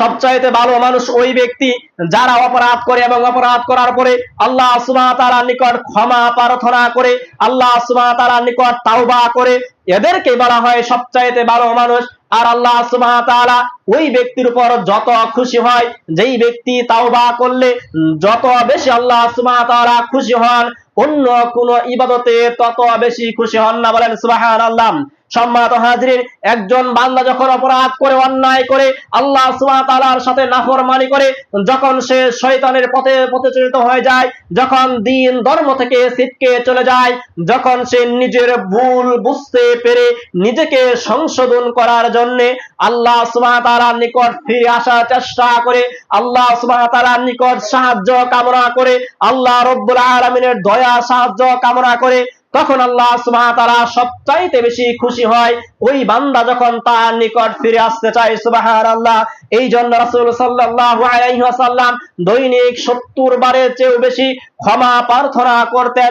সবচাইতে ভালো মানুষ ওই ব্যক্তি যারা অপরাধ করে এবং অপরাধ করার পরে আল্লাহ সুবাহ তাআলার নিকট ক্ষমা প্রার্থনা করে, আল্লাহ সুবাহ তাআলার নিকট তাওবা করে, এদেরকে বলা হয় সবচাইতে ভালো মানুষ। আর আল্লাহ সুবহান তাআলা ওই ব্যক্তির উপর যত খুশি হয়, যেই ব্যক্তি তাওবা করলে যত বেশি আল্লাহ সুবহান তাআলা খুশি হন, অন্য কোন ইবাদতে তত বেশি খুশি হন না বলেন সুবহানাল্লাহ। সম্মানিত হাজিরিন, একজন বান্দা যখন অপরাধ করে, অন্যায় করে, আল্লাহ তাআলার সাথে নাফরমানি করে, যখন সে শয়তানের পথে পথচালিত হয়ে যায়, যখন দিন ধর্ম থেকে ছিটকে চলে যায়, যখন সে নিজের ভুল বুঝতে পেরে নিজেকে সংশোধন করার জন্য আল্লাহ সুবহানাহু নিকট ফিরে আসার চেষ্টা করে, আল্লাহ সুবহানাহু নিকট সাহায্য কামনা করে, আল্লাহ রব্বুল আলামিনের দয়া সাহায্য কামনা করে তখন আল্লাহ সুবাহতারা সবচাইতে বেশি খুশি হয়। ওই বান্দা যখন তার নিকট ফিরে আসতে চায়, সুবহানাল্লাহ, এই জন্য রাসুল সাল্লাহ দৈনিক 70 বারের চেয়েও বেশি ক্ষমা প্রার্থনা করতেন।